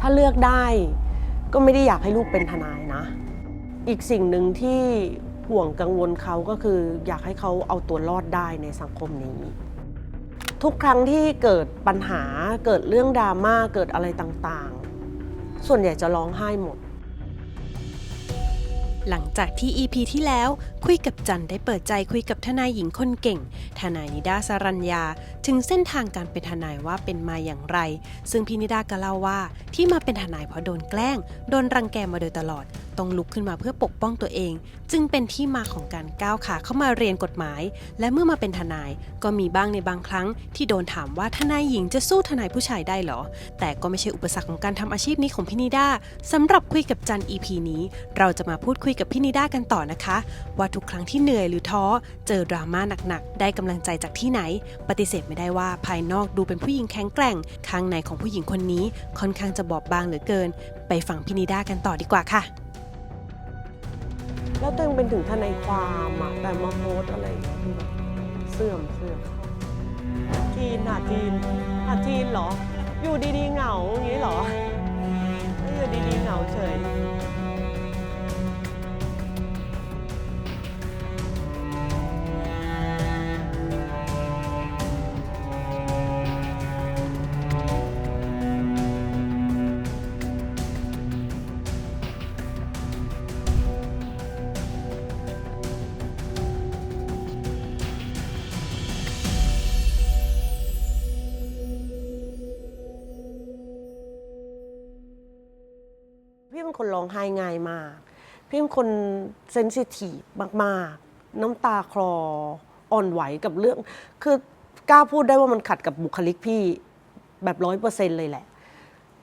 ถ้าเลือกได้ ก็ไม่ได้อยากให้ลูกเป็นทนายนะ อีกสิ่งหนึ่งที่ห่วงกังวลเขาก็คือ อยากให้เขาเอาตัวรอดได้ในสังคมนี้ ทุกครั้งที่เกิดปัญหาเกิดเรื่องดราม่าเกิดอะไรต่างๆ ส่วนใหญ่จะร้องไห้หมด หลังจากที่ EP ที่แล้วคุยกับจันได้เปิดใจคุยกับทนายหญิงคนเก่ง ทนายนิดาสรัญญา ถึงเส้นทางการเป็นทนายว่าเป็นมาอย่างไร ซึ่งพี่นิดาก็เล่าว่าที่มาเป็นทนายเพราะโดนแกล้ง โดนรังแกมาโดยตลอด ต้องลุกขึ้นมาเพื่อปกป้องตัวเอง จึงเป็นที่มาของการก้าวขาเข้ามาเรียนกฎหมาย และเมื่อมาเป็นทนายก็มีบ้างในบางครั้ง ที่โดนถามว่าทนายหญิงจะสู้ทนายผู้ชายได้หรอ แต่ก็ไม่ใช่อุปสรรคของการทำอาชีพนี้ของพี่นิดาสำหรับคุยกับจัน EP นี้ เราจะมาพูดคุยกับพี่นิดากันต่อนะคะ ว่าทุกครั้งที่เหนื่อยหรือท้อเจอดราม่าหนักๆได้กำลังใจจากที่ไหน ปฏิเสธไม่ได้ว่าภายนอกดูเป็นผู้หญิงแข็งแกร่งข้างในของผู้หญิงคนนี้ ค่อนข้างจะบอบบางเหลือเกิน ไปฟังพี่นิดากันต่อดีกว่าค่ะ แล้วตัวเองเป็นถึงทนายความอะแต่มาโพสอะไรคือแบบเสื่อมเสื่อมจีนหาจีนหาจีนเหรอ อยู่ดีๆเหงาอย่างนี้เหรอแล้วอยู่ดีๆเหงาเฉย เป็นคนร้องไห้ง่ายมาก พี่เป็นคนเซนซิทีฟมากๆ น้ำตาคลออ่อนไหวกับเรื่อง คือกล้าพูดได้ว่ามันขัดกับบุคลิกพี่แบบร้อยเปอร์เซ็นเลยแหละ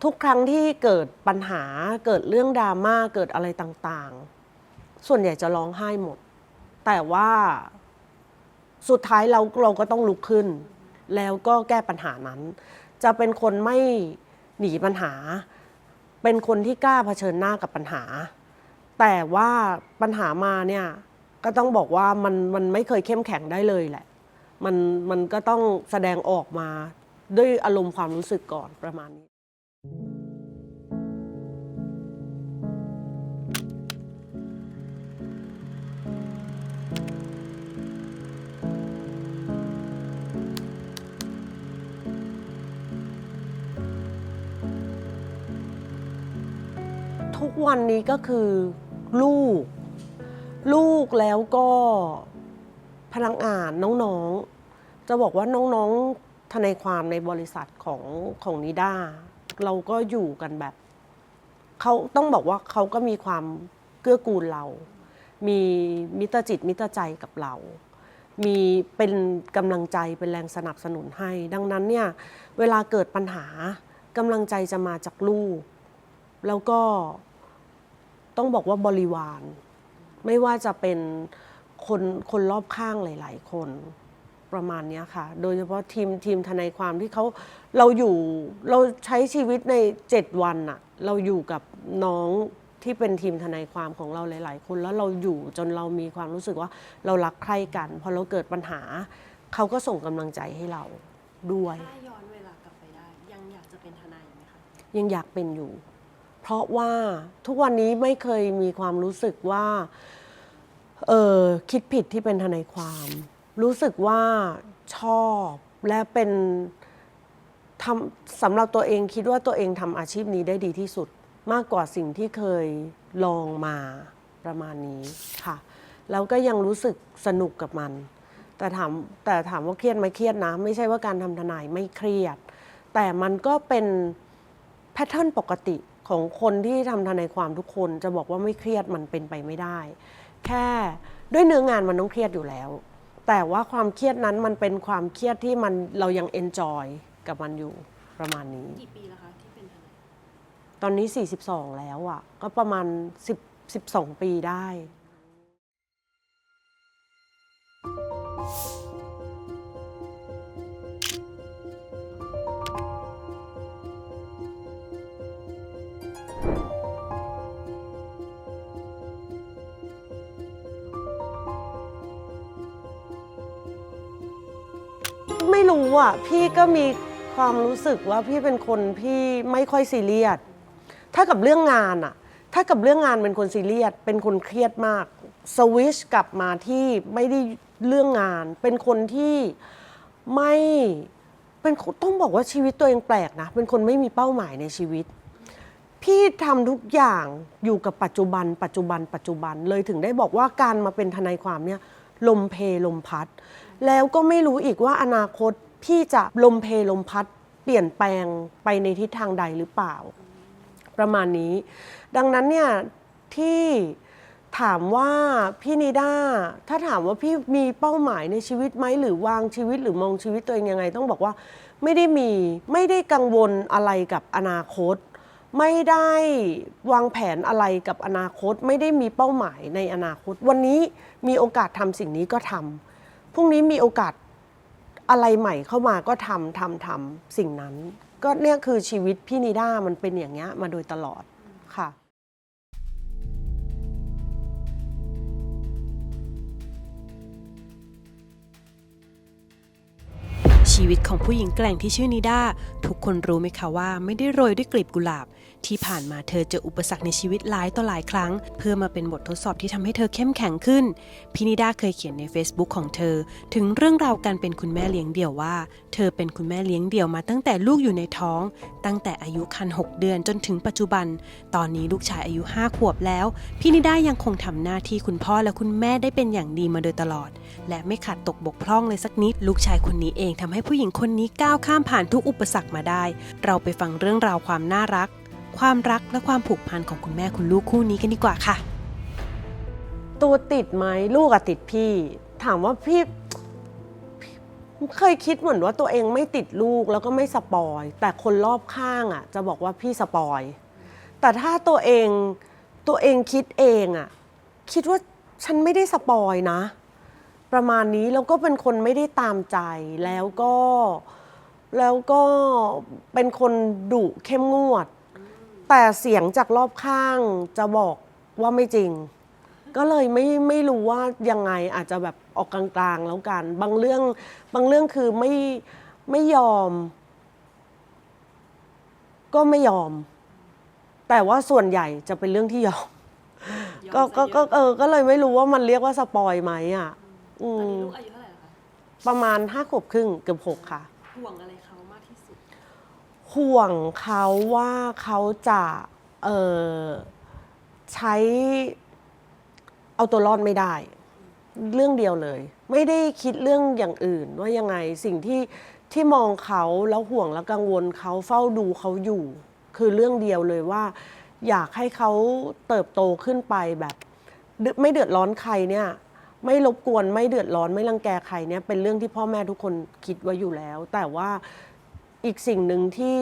ทุกครั้งที่เกิดปัญหาเกิดเรื่องดราม่าเกิดอะไรต่างๆ ส่วนใหญ่จะร้องไห้หมด แต่ว่าสุดท้ายเราเราก็ต้องลุกขึ้น แล้วก็แก้ปัญหานั้น จะเป็นคนไม่หนีปัญหา เป็นคนที่กล้าเผชิญหน้ากับปัญหา แต่ว่าปัญหามาเนี่ยก็ต้องบอกว่ามันมันไม่เคยเข้มแข็งได้เลยแหละ มันมันก็ต้องแสดงออกมาด้วยอารมณ์ความรู้สึกก่อนประมาณนี้ ทุกวันนี้ก็คือลูก ลูกแล้วก็พนักงานน้องๆ จะบอกว่าน้องๆทนายความในบริษัทของของนิด้าเราก็อยู่กันแบบเขาต้องบอกว่าเขาก็มีความเกื้อกูลเรา มีมิตรจิตมิตรใจกับเรา มีเป็นกำลังใจเป็นแรงสนับสนุนให้ ดังนั้นเนี่ยเวลาเกิดปัญหากำลังใจจะมาจากลูก แล้วก็ ต้องบอกว่าบริวาร ไม่ว่าจะเป็นคนคนรอบข้างหลาย ๆ คนประมาณเนี้ยค่ะ โดยเฉพาะทีมทีมทนายความที่เขาเราอยู่เราใช้ชีวิตในเจ็ดวันอะเราอยู่กับน้องที่เป็นทีมทนายความของเราหลาย ๆ คนแล้วเราอยู่จนเรามีความรู้สึกว่าเรารักใคร่กัน พอเราเกิดปัญหา เขาก็ส่งกำลังใจให้เราด้วย ถ้าย้อนเวลากลับไปได้ ยังอยากจะเป็นทนายอยู่ไหมคะ ยังอยากเป็นอยู่ เพราะว่าทุกวันนี้ไม่เคยมีความรู้สึกว่าเออคิดผิดที่เป็นทนายความ รู้สึกว่าชอบและเป็นทำสำหรับตัวเองคิดว่าตัวเองทำอาชีพนี้ได้ดีที่สุด มากกว่าสิ่งที่เคยลองมาประมาณนี้ค่ะแล้วก็ยังรู้สึกสนุกกับมัน แต่ถามแต่ถามว่าเครียดไหมเครียดนะ ไม่ใช่ว่าการทำทนายไม่เครียด แต่มันก็เป็นแพทเทิร์นปกติ ของคนที่ทำทนายความทุกคนจะบอกว่าไม่เครียดมันเป็นไปไม่ได้ แค่ด้วยเนื้องานมันต้องเครียดอยู่แล้ว แต่ว่าความเครียดนั้นมันเป็นความเครียดที่มันเรายังเอนจอยกับมันอยู่ประมาณนี้ กี่ปีแล้วคะที่เป็นทนายตอนนี้ 42 แล้วอะ ก็ประมาณ 10 12 ปีได้ อะพี่ก็มีความรู้สึกว่าพี่เป็นคนที่ไม่ค่อยซีเรียสถ้ากับเรื่องงานอะถ้ากับเรื่องงานเป็นคนซีเรียสเป็นคนเครียดมากสวิชกลับมาที่ไม่ได้เรื่องงาน เป็นคนที่ไม่เป็นคนต้องบอกว่าชีวิตตัวเองแปลกนะ เป็นคนไม่มีเป้าหมายในชีวิต พี่ทำทุกอย่างอยู่กับปัจจุบัน ปัจจุบัน ปัจจุบันเลยถึงได้บอกว่าการมาเป็นทนายความเนี่ยลมเพลมพัด แล้วก็ไม่รู้อีกว่าอนาคต พี่จะลมเพลมพัดเปลี่ยนแปลงไปในทิศทางใดหรือเปล่า ประมาณนี้ ดังนั้นเนี่ยที่ถามว่าพี่นิด้าถ้าถามว่าพี่มีเป้าหมายในชีวิตไหมหรือวางชีวิตหรือมองชีวิตตัวเองยังไง ต้องบอกว่าไม่ได้มีไม่ได้กังวลอะไรกับอนาคต ไม่ได้วางแผนอะไรกับอนาคต ไม่ได้มีเป้าหมายในอนาคต วันนี้มีโอกาสทำสิ่งนี้ก็ทำพรุ่งนี้มีโอกาส อะไรใหม่เข้ามาก็ทำทำทำสิ่งนั้น ก็เนี่ยคือชีวิตพี่นิด้ามันเป็นอย่างเงี้ยมาโดยตลอดค่ะชีวิตของผู้หญิงแกร่งที่ชื่อนิด้าทุกคนรู้ไหมคะว่าไม่ได้โรยด้วยกลีบกุหลาบ ที่ผ่านมาเธอเจออุปสรรคในชีวิตหลายต่อหลายครั้ง เพื่อมาเป็นบททดสอบที่ทำให้เธอเข้มแข็งขึ้นพี่นิดาเคยเขียนใน Facebook ของเธอ ถึงเรื่องราวการเป็นคุณแม่เลี้ยงเดี่ยวว่า เธอเป็นคุณแม่เลี้ยงเดี่ยวมาตั้งแต่ลูกอยู่ในท้อง ตั้งแต่อายุครรภ์6เดือนจนถึงปัจจุบัน ตอนนี้ลูกชายอายุ 5 ขวบแล้วพี่นิดายังคงทำหน้าที่คุณพ่อและคุณแม่ได้เป็นอย่างดีมาโดยตลอด และไม่ขาดตกบกพร่องเลยสักนิด ลูกชายคนนี้เองทำให้ผู้หญิงคนนี้ก้าวข้ามผ่านทุกอุปสรรคมาได้ เราไปฟังเรื่องราวความน่ารัก ความรักและความผูกพันของคุณแม่คุณลูกคู่นี้กันดีกว่าค่ะ ตัวติดไหมลูกอะติดพี่ ถามว่าพี่เคยคิดเหมือนว่าตัวเองไม่ติดลูกแล้วก็ไม่สปอย แต่คนรอบข้างอะจะบอกว่าพี่สปอย แต่ถ้าตัวเองตัวเองคิดเองอะคิดว่าฉันไม่ได้สปอยนะ ประมาณนี้แล้วก็เป็นคนไม่ได้ตามใจแล้วก็แล้วก็เป็นคนดุเข้มงวด แต่เสียงจากรอบข้างจะบอกว่าไม่จริง ก็เลยไม่ไม่รู้ว่ายังไงอาจจะแบบออกกลางๆแล้วกัน บางเรื่องบางเรื่องคือไม่ไม่ยอม ก็ไม่ยอม แต่ว่าส่วนใหญ่จะเป็นเรื่องที่ยอมก็ก็ก็เออ ก็เลยไม่รู้ว่ามันเรียกว่าสปอยไหมอะ อืตอนมนี้ลูกอายุเท่าไหร่แล้วคะประมาณห้าขวบครึ่งเกือบหกค่ะ ห่วงอะไรเขามากที่สุด ห่วงเขาว่าเขาจะเออใช้เอาตัวรอดไม่ได้ เรื่องเดียวเลย ไม่ได้คิดเรื่องอย่างอื่น ว่ายังไงสิ่งที่ที่มองเขาแล้วห่วงแล้วกังวลเขาเฝ้าดูเขาอยู่ คือเรื่องเดียวเลยว่า อยากให้เขาเติบโตขึ้นไปแบบ ไม่เดือดร้อนใครเนี่ยไม่รบกวนไม่เดือดร้อนไม่รังแกใครเนี่ยเป็นเรื่องที่พ่อแม่ทุกคนคิดไว้อยู่แล้ว แต่ว่า อีกสิ่งหนึ่งที่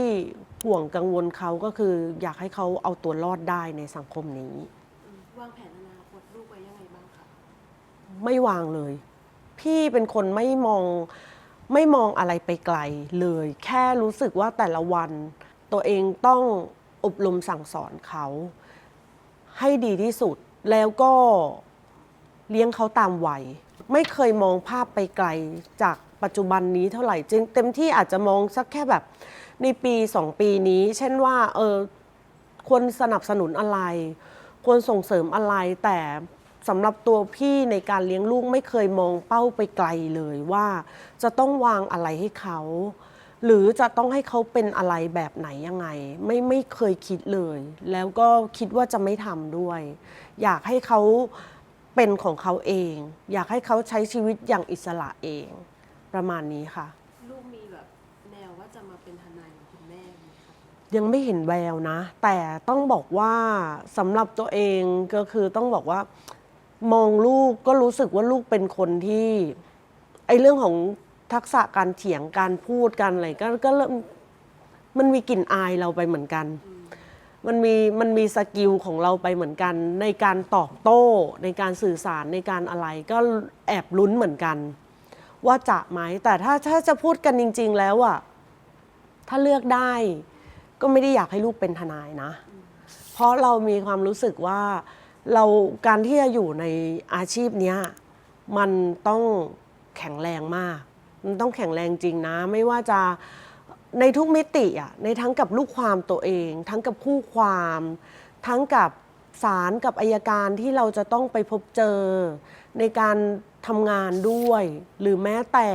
ห่วงกังวลเขาก็คือ อยากให้เขาเอาตัวรอดได้ในสังคมนี้ วางแผนอนาคตลูกไว้ยังไงบ้างคะไม่วางเลย พี่เป็นคนไม่มองไม่มองอะไรไปไกลเลย แค่รู้สึกว่าแต่ละวัน ตัวเองต้องอบรมสั่งสอนเขา ให้ดีที่สุดแล้วก็เลี้ยงเขาตามวัย ไม่เคยมองภาพไปไกลจาก ปัจจุบันนี้เท่าไหร่จึงเต็มที่อาจจะมองสักแค่แบบในปีสองปีนี้ เช่นว่าเออควรสนับสนุนอะไร ควรส่งเสริมอะไร แต่สำหรับตัวพี่ในการเลี้ยงลูกไม่เคยมองเป้าไปไกลเลยว่า จะต้องวางอะไรให้เขา หรือจะต้องให้เขาเป็นอะไรแบบไหนยังไง ไม่ไม่เคยคิดเลย แล้วก็คิดว่าจะไม่ทำด้วย อยากให้เขาเป็นของเขาเอง อยากให้เขาใช้ชีวิตอย่างอิสระเอง ประมาณนี้ค่ะ ลูกมีแบบแนวว่าจะมาเป็นทนายของคุณแม่ไหมคะ ยังไม่เห็นแววนะ แต่ต้องบอกว่าสำหรับตัวเองก็คือต้องบอกว่า มองลูกก็รู้สึกว่าลูกเป็นคนที่ไอเรื่องของทักษะการเถียงการพูดการอะไรก็ก็เริ่มมันมีกลิ่นอายเราไปเหมือนกัน มันมีมันมีสกิลของเราไปเหมือนกัน ในการตอบโต้ในการสื่อสารในการอะไรก็แอบลุ้นเหมือนกัน ว่าจะไหม แต่ถ้าถ้าจะพูดกันจริง ๆ แล้วอะถ้าเลือกได้ ก็ไม่ได้อยากให้ลูกเป็นทนายนะ เพราะเรามีความรู้สึกว่าเราการที่จะอยู่ในอาชีพเนี้ยมันต้องแข็งแรงมาก มันต้องแข็งแรงจริงนะ ไม่ว่าจะในทุกมิติอะในทั้งกับลูกความตัวเอง ทั้งกับคู่ความ ทั้งกับศาลกับอายการที่เราจะต้องไปพบเจอ ในการ ทำงานด้วย หรือแม้แต่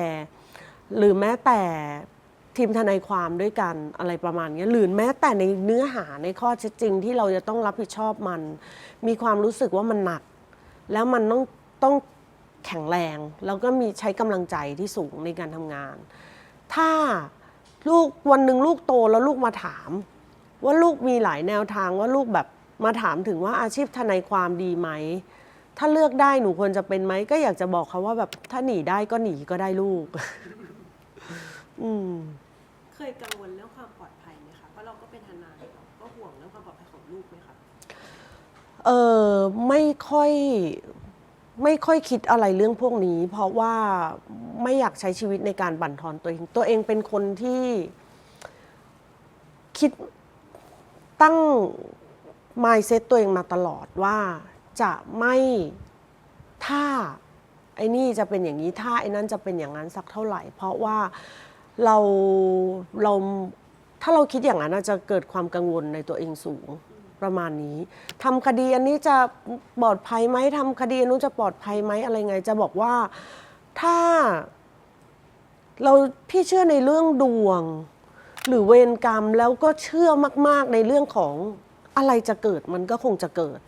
หรือแม้แต่ทีมทนายความด้วยกันอะไรประมาณนี้หรือแม้แต่ในเนื้อหาในข้อเท็จจริงที่เราจะต้องรับผิดชอบมัน มีความรู้สึกว่ามันหนัก แล้วมันต้องต้องแข็งแรง แล้วก็มีใช้กำลังใจที่สูงในการทำงาน ถ้าลูกวันหนึ่งลูกโตแล้วลูกมาถาม ว่าลูกมีหลายแนวทางว่าลูกแบบมาถามถึงว่าอาชีพทนายความดีไหม ถ้าเลือกได้หนูควรจะเป็นไหมก็อยากจะบอกเขาว่าแบบถ้าหนีได้ก็หนีก็ได้ลูก อืม เคยกังวลเรื่องความปลอดภัยไหมคะเพราะเราก็เป็นทนายเราก็ห่วงเรื่องความปลอดภัยของลูกไหมคะเออไม่ค่อยไม่ค่อยคิดอะไรเรื่องพวกนี้ เพราะว่าไม่อยากใช้ชีวิตในการบั่นทอนตัวเอง ตัวเองเป็นคนที่คิดตั้ง mindset ตัวเองมาตลอดว่า จะไม่ถ้าไอ้นี่จะเป็นอย่างนี้ถ้าไอ้นั่นจะเป็นอย่างนั้นสักเท่าไหร่ เพราะว่าเราเราถ้าเราคิดอย่างนั้นจจะเกิดความกังวลในตัวเองสูงประมาณนี้ทำคดีอันนี้จะปลอดภัยไหมทำคดีอันนู้นจะปลอดภัยไหมอะไรไง จะบอกว่าถ้า เราพี่เชื่อในเรื่องดวง หรือเวรกรรมแล้วก็เชื่อมาก ๆในเรื่องของอะไรจะเกิดมันก็คงจะเกิด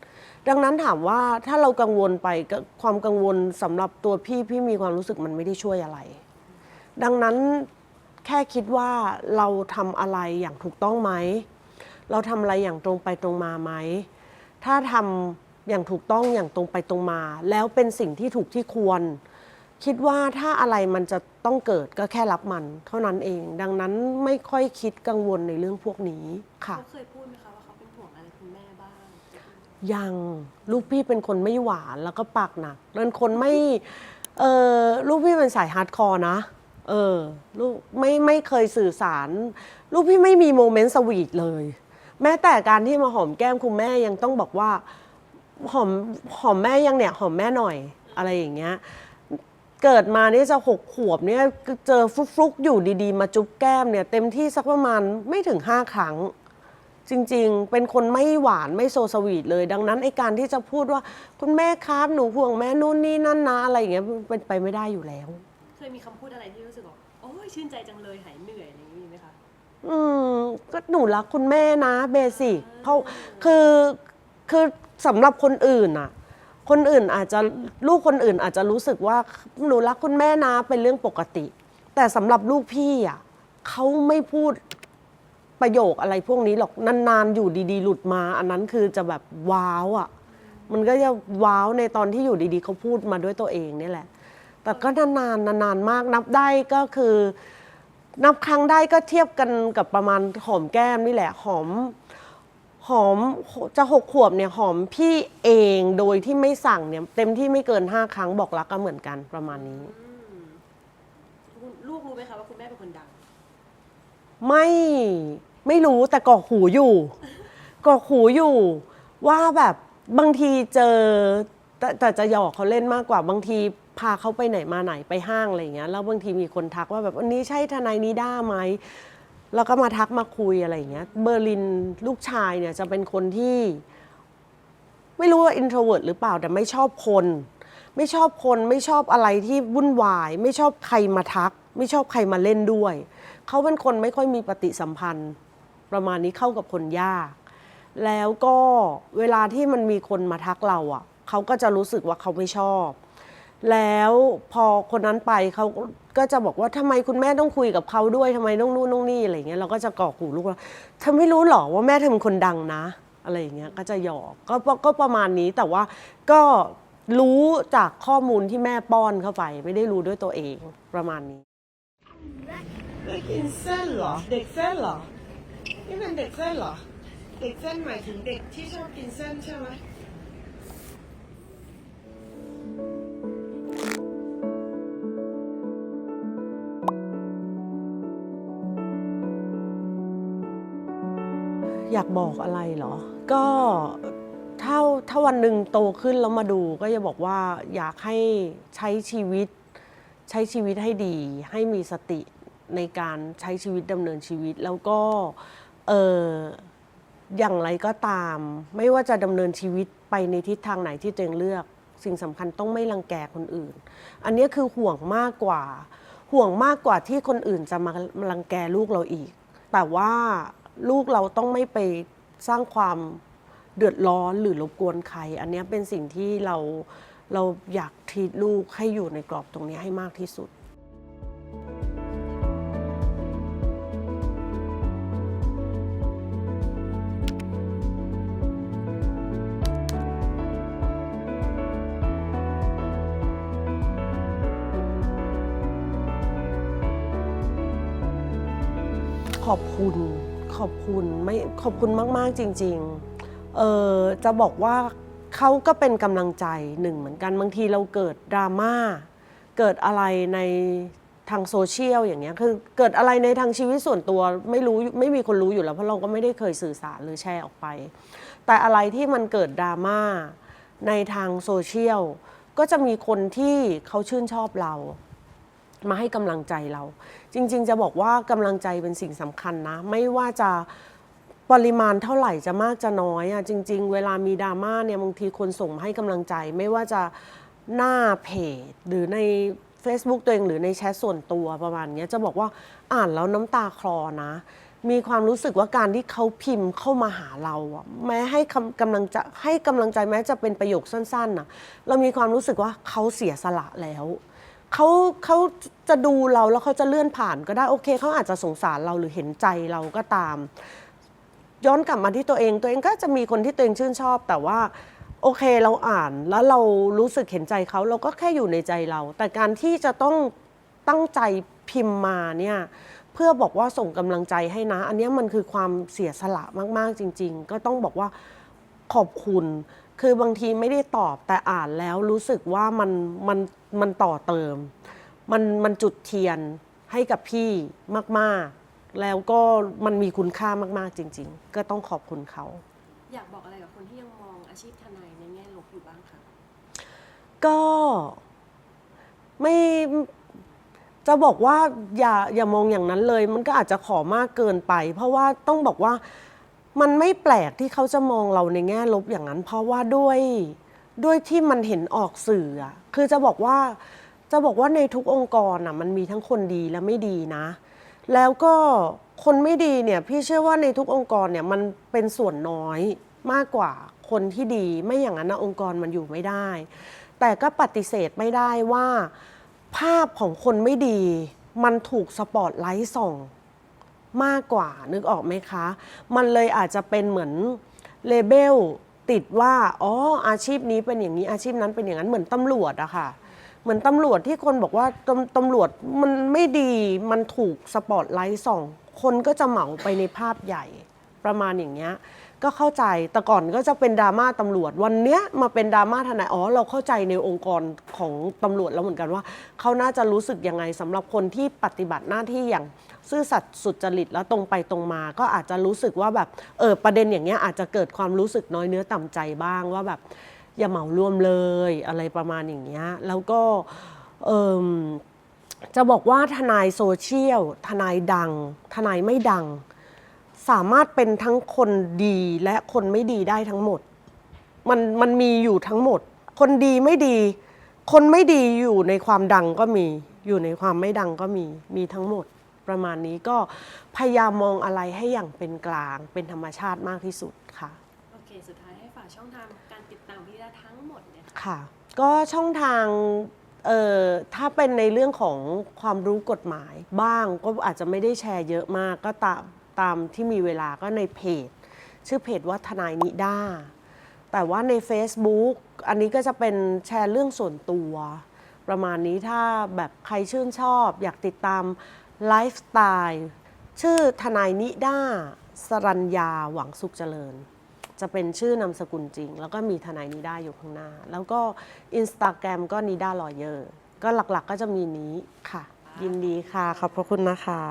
ดังนั้นถามว่าถ้าเรากังวลไปก็ความกังวลสำหรับตัวพี่พี่มีความรู้สึกมันไม่ได้ช่วยอะไร ดังนั้นแค่คิดว่าเราทำอะไรอย่างถูกต้องไหม เราทำอะไรอย่างตรงไปตรงมาไหม ถ้าทำอย่างถูกต้องอย่างตรงไปตรงมา แล้วเป็นสิ่งที่ถูกที่ควร คิดว่าถ้าอะไรมันจะต้องเกิดก็แค่รับมัน เท่านั้นเอง ดังนั้นไม่ค่อยคิดกังวลในเรื่องพวกนี้ค่ะ เขาเคยพูดไหม ยังลูกพี่เป็นคนไม่หวานแล้วก็ปากหนักเป็นคนไม่เออลูกพี่เป็นสายฮาร์ดคอร์นะ เออลูกไม่ไม่เคยสื่อสาร ลูกพี่ไม่มีโมเมนต์สวีทเลย แม้แต่การที่มาหอมแก้มคุณแม่ยังต้องบอกว่าหอมหอมแม่ยังเนี่ยหอมแม่หน่อยอะไรอย่างเงี้ยเกิดมานี่จะหกขวบเนี่ยเจอฟลุกๆอยู่ดีๆ มาจุ๊บแก้มเนี่ยเต็มที่สักประมาณไม่ถึงห้าครั้ง จริงๆ เป็นคนไม่หวานไม่โซสวีทเลย ดังนั้นไอการที่จะพูดว่าคุณแม่ครับหนูห่วงแม่นู่นนี่นั่นนะอะไรอย่างเงี้ยมันเป็นไปไม่ได้อยู่แล้ว เคยมีคำพูดอะไรที่รู้สึกว่าโอ้ยชื่นใจจังเลยหายเหนื่อยอะไรอย่างนี้มีไหมคะอืมก็หนูรักคุณแม่นะเบสิกเพราะคือคือสำหรับคนอื่นอะคนอื่นอาจจะลูกคนอื่นอาจจะรู้สึกว่าหนูรักคุณแม่นะเป็นเรื่องปกติ แต่สำหรับลูกพี่อะเขาไม่พูด ประโยคอะไรพวกนี้หรอกนานๆอยู่ดีๆ หลุดมา อันนั้นคือจะแบบว้าวอะมันก็จะว้าวในตอนที่อยู่ดีๆเขาพูดมาด้วยตัวเองนี่แหละ แต่ก็นานๆนานๆมากนับได้ก็คือ นับครั้งได้ก็เทียบกันกับประมาณหอมแก้มนี่แหละหอมหอมจะหกขวบเนี่ยหอมพี่เองโดยที่ไม่สั่งเนี่ยเต็มที่ไม่เกินห้าครั้งบอกรักก็เหมือนกันประมาณนี้คุณลูกรู้ไหมคะว่าคุณแม่เป็นคนดัง ไม่ ไม่รู้แต่กอกหูอยู่ กอกหูอยู่ ว่าแบบบางทีเจอแต่แต่จะหยอกเขาเล่นมากกว่าบางทีพาเขาไปไหนมาไหนไปห้างอะไรอย่างเงี้ยแล้วบางทีมีคนทักว่าแบบวันนี้ใช่ทนายนิด้าไหมแล้วก็มาทักมาคุยอะไรอย่างเงี้ย เบอร์ลินลูกชายเนี่ยจะเป็นคนที่ ไม่รู้ว่า introvert หรือเปล่าแต่ไม่ชอบคน ไม่ชอบคนไม่ชอบอะไรที่วุ่นวาย ไม่ชอบใครมาทัก ไม่ชอบใครมาเล่นด้วย เขาเป็นคนไม่ค่อยมีปฏิสัมพันธ์ ประมาณนี้เข้ากับคนยาก แล้วก็เวลาที่มันมีคนมาทักเราอะเขาก็จะรู้สึกว่าเขาไม่ชอบ แล้วพอคนนั้นไปเขาก็จะบอกว่าทำไมคุณแม่ต้องคุยกับเขาด้วยทำไมต้องนู่นต้องนี่อะไรเงี้ยเราก็จะกรอกหูลูกว่าเธอไม่รู้หรอว่าแม่เธอเป็นคนดังนะ อะไรอย่างเงี้ยก็จะหยอกก็ก็ประมาณนี้แต่ว่าก็รู้จากข้อมูลที่แม่ป้อนเข้าไป ไม่ได้รู้ด้วยตัวเองประมาณนี้ได้กินเส้นเหรอ เด็กเส้นเหรอ นี่เป็นเด็กเส้นเหรอ เด็กเส้นหมายถึงเด็กที่ชอบกินเส้นใช่ไหมอยากบอกอะไรเหรอ ก็ถ้าถ้าวันหนึ่งโตขึ้นแล้วมาดูก็จะบอกว่าอยากให้ใช้ชีวิต ใช้ชีวิตให้ดี ให้มีสติในการใช้ชีวิตดำเนินชีวิต แล้วก็ เอออย่างไรก็ตาม ไม่ว่าจะดำเนินชีวิตไปในทิศทางไหนที่ตัวเองเลือก สิ่งสำคัญต้องไม่รังแกคนอื่น อันนี้คือห่วงมากกว่า ห่วงมากกว่าที่คนอื่นจะมารังแกลูกเราอีก แต่ว่าลูกเราต้องไม่ไปสร้างความเดือดร้อนหรือรบกวนใคร อันนี้เป็นสิ่งที่เราเราอยากทีลูกให้อยู่ในกรอบตรงนี้ให้มากที่สุด อบคุณขอบคุณไม่ขอบคุณมาก ๆ จริง ๆ เออจะบอกว่าเขาก็เป็นกำลังใจหนึ่งเหมือนกันบางทีเราเกิดดราม่าเกิดอะไรในทางโซเชียลอย่างเงี้ยคือเกิดอะไรในทางชีวิตส่วนตัวไม่รู้ไม่มีคนรู้อยู่แล้วเพราะเราก็ไม่ได้เคยสื่อสารหรือแชร์ออกไป แต่อะไรที่มันเกิดดราม่าในทางโซเชียลก็จะมีคนที่เขาชื่นชอบเรา มาให้กำลังใจเรา จริง ๆ จะบอกว่ากำลังใจเป็นสิ่งสำคัญนะ ไม่ว่าจะปริมาณเท่าไหร่จะมากจะน้อยอะจริง ๆ เวลามีดราม่าเนี่ยบางทีคนส่งมาให้กำลังใจ ไม่ว่าจะหน้าเพจหรือใน Facebook ตัวเองหรือในแชทส่วนตัวประมาณเนี้ยจะบอกว่าอ่านแล้วน้ำตาคลอนะ มีความรู้สึกว่าการที่เขาพิมพ์เข้ามาหาเราอะแม้ให้คำกำลังจะให้กำลังใจแม้จะเป็นประโยคสั้นๆนะเรามีความรู้สึกว่าเขาเสียสละแล้ว เขาเขาจะดูเราแล้วเขาจะเลื่อนผ่านก็ได้โอเคเขาอาจจะสงสารเราหรือเห็นใจเราก็ตาม ย้อนกลับมาที่ตัวเองตัวเองก็จะมีคนที่ตัวเองชื่นชอบ แต่ว่าโอเคเราอ่านแล้วเรารู้สึกเห็นใจเขาเราก็แค่อยู่ในใจเรา แต่การที่จะต้องตั้งใจพิมพ์มาเนี่ยเพื่อบอกว่าส่งกำลังใจให้นะ อันนี้มันคือความเสียสละมาก ๆ จริง ๆ ก็ต้องบอกว่าขอบคุณ คือบางทีไม่ได้ตอบแต่อ่านแล้วรู้สึกว่ามันมัน มันต่อเติม มันมันจุดเทียนให้กับพี่มาก ๆ แล้วก็มันมีคุณค่ามาก ๆ จริง ๆ ก็ต้องขอบคุณเขา อยากบอกอะไรกับคนที่ยังมองอาชีพทนายในแง่ลบอยู่บ้างคะก็ไม่จะบอกว่าอย่าอย่ามองอย่างนั้นเลย มันก็อาจจะขอมากเกินไป เพราะว่าต้องบอกว่ามันไม่แปลกที่เขาจะมองเราในแง่ลบอย่างนั้น เพราะว่าด้วย ด้วยที่มันเห็นออกสื่ออะคือจะบอกว่าจะบอกว่าในทุกองค์กรอะมันมีทั้งคนดีและไม่ดีนะ แล้วก็คนไม่ดีเนี่ยพี่เชื่อว่าในทุกองค์กรเนี่ยมันเป็นส่วนน้อยมากกว่าคนที่ดีไม่อย่างนั้นนะองค์กรมันอยู่ไม่ได้ แต่ก็ปฏิเสธไม่ได้ว่า ภาพของคนไม่ดี มันถูกสปอตไลท์ส่องมากกว่านึกออกไหมคะ มันเลยอาจจะเป็นเหมือนเลเบล ติดว่าอ๋ออาชีพนี้เป็นอย่างนี้อาชีพนั้นเป็นอย่างนั้นเหมือนตำรวจอะค่ะ เหมือนตำรวจที่คนบอกว่าตำตำรวจมันไม่ดีมันถูกสปอตไลท์ส่อง คนก็จะเหมาไปในภาพใหญ่ประมาณอย่างเงี้ยก็เข้าใจแต่ก่อนก็จะเป็นดราม่าตำรวจ วันเนี้ยมาเป็นดราม่าทนายอ๋อเราเข้าใจในองค์กรของตำรวจแล้วเหมือนกันว่า เขาน่าจะรู้สึกยังไงสำหรับคนที่ปฏิบัติหน้าที่อย่าง ซื่อสัตย์สุจริตแล้วตรงไปตรงมา ก็อาจจะรู้สึกว่าแบบเออประเด็นอย่างเงี้ยอาจจะเกิดความรู้สึกน้อยเนื้อต่ำใจบ้างว่าแบบอย่าเหมารวมเลยอะไรประมาณอย่างเงี้ยแล้วก็เอมจะบอกว่าทนายโซเชียลทนายดัง ทนายไม่ดัง สามารถเป็นทั้งคนดีและคนไม่ดีได้ทั้งหมด มันมันมีอยู่ทั้งหมด คนดีไม่ดี คนไม่ดีอยู่ในความดังก็มี อยู่ในความไม่ดังก็มีมีทั้งหมด ประมาณนี้ก็พยายามมองอะไรให้อย่างเป็นกลาง เป็นธรรมชาติมากที่สุดค่ะ โอเค สุดท้ายให้ฝากช่องทางการติดตามพี่ดาทั้งหมดเนี่ยค่ะค่ะ ก็ช่องทางเอ่อถ้าเป็นในเรื่องของความรู้กฎหมายบ้างก็อาจจะไม่ได้แชร์เยอะมากก็ตามตามที่มีเวลาก็ในเพจ ชื่อเพจว่าทนายนิด้าแต่ว่าใน Facebook อันนี้ก็จะเป็นแชร์เรื่องส่วนตัว ประมาณนี้ถ้าแบบใครชื่นชอบ อยากติดตาม ไลฟ์สไตล์ชื่อทนายนิด้าสรัญญาหวังสุขเจริญ จะเป็นชื่อนามสกุลจริง แล้วก็มีทนายนิด้าอยู่ข้างหน้า แล้วก็ Instagram ก็นิด้าลอยเยอร์ก็หลักๆก็จะมีนี้ค่ะ ยินดีค่ะ ขอบพระคุณนะคะ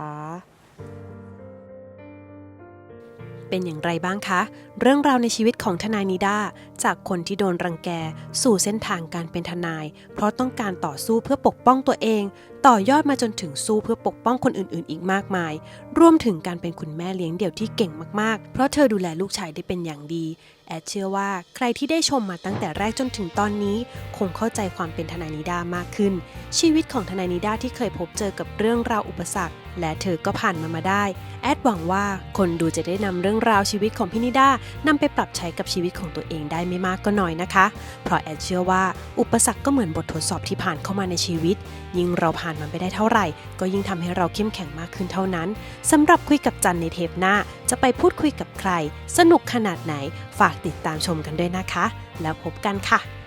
เป็นอย่างไรบ้างคะ เรื่องราวในชีวิตของทนายนิด้าจากคนที่โดนรังแก สู่เส้นทางการเป็นทนาย เพราะต้องการต่อสู้เพื่อปกป้องตัวเอง ต่อยอดมาจนถึงสู้เพื่อปกป้องคนอื่นๆ อีกมากมาย รวมถึงการเป็นคุณแม่เลี้ยงเดี่ยวที่เก่งมากๆ เพราะเธอดูแลลูกชายได้เป็นอย่างดี แอดเชื่อว่าใครที่ได้ชมมาตั้งแต่แรกจนถึงตอนนี้ คงเข้าใจความเป็นทนายนิดามากขึ้น ชีวิตของทนายนิดาที่เคยพบเจอกับเรื่องราวอุปสรรค และเธอก็ผ่านมามาได้ แอดหวังว่าคนดูจะได้นำเรื่องราวชีวิตของพี่นิดานำไปปรับใช้กับชีวิตของตัวเองได้ไม่มากก็น้อยนะคะ เพราะแอดเชื่อว่าอุปสรรคก็เหมือนบททดสอบที่ผ่านเข้ามาในชีวิต ยิ่งเราผ่านมันไปได้เท่าไหร่ ก็ยิ่งทำให้เราเข้มแข็งมากขึ้นเท่านั้นสำหรับคุยกับจันในเทปหน้า จะไปพูดคุยกับใคร สนุกขนาดไหน ฝากติดตามชมกันด้วยนะคะ แล้วพบกันค่ะ